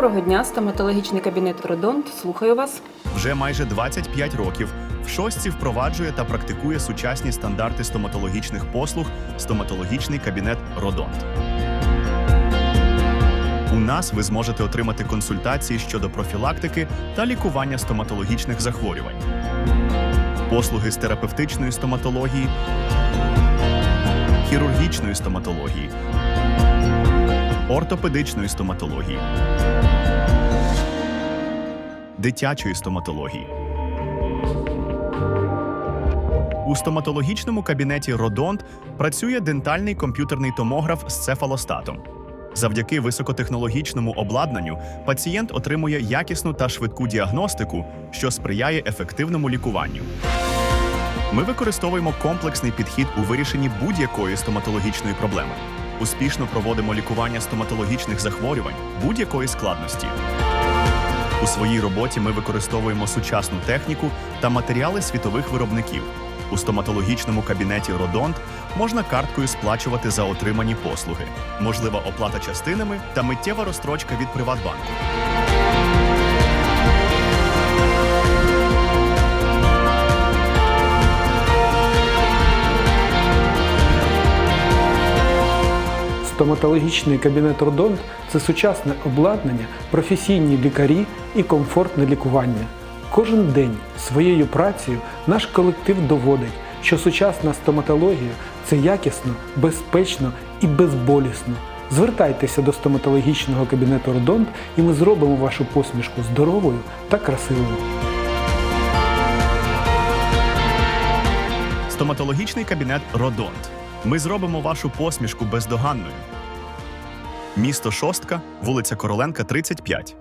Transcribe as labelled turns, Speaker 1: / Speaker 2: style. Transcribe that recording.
Speaker 1: Доброго дня, стоматологічний кабінет Родонт. Слухаю вас.
Speaker 2: Вже майже 25 років в шостці впроваджує та практикує сучасні стандарти стоматологічних послуг стоматологічний кабінет Родонт. У нас ви зможете отримати консультації щодо профілактики та лікування стоматологічних захворювань, послуги з терапевтичної стоматології, хірургічної стоматології, ортопедичної стоматології, дитячої стоматології. У стоматологічному кабінеті Родонт працює дентальний комп'ютерний томограф з цефалостатом. Завдяки високотехнологічному обладнанню пацієнт отримує якісну та швидку діагностику, що сприяє ефективному лікуванню. Ми використовуємо комплексний підхід у вирішенні будь-якої стоматологічної проблеми. Успішно проводимо лікування стоматологічних захворювань будь-якої складності. У своїй роботі ми використовуємо сучасну техніку та матеріали світових виробників. У стоматологічному кабінеті Родонт можна карткою сплачувати за отримані послуги, можлива оплата частинами та миттєва розстрочка від Приватбанку.
Speaker 3: Стоматологічний кабінет Родонт це сучасне обладнання, професійні лікарі і комфортне лікування. Кожен день своєю працею наш колектив доводить, що сучасна стоматологія це якісно, безпечно і безболісно. Звертайтеся до стоматологічного кабінету Родонт, і ми зробимо вашу посмішку здоровою та красивою.
Speaker 2: Стоматологічний кабінет Родонт. Ми зробимо вашу посмішку бездоганною. Місто Шостка, вулиця Короленка, 35.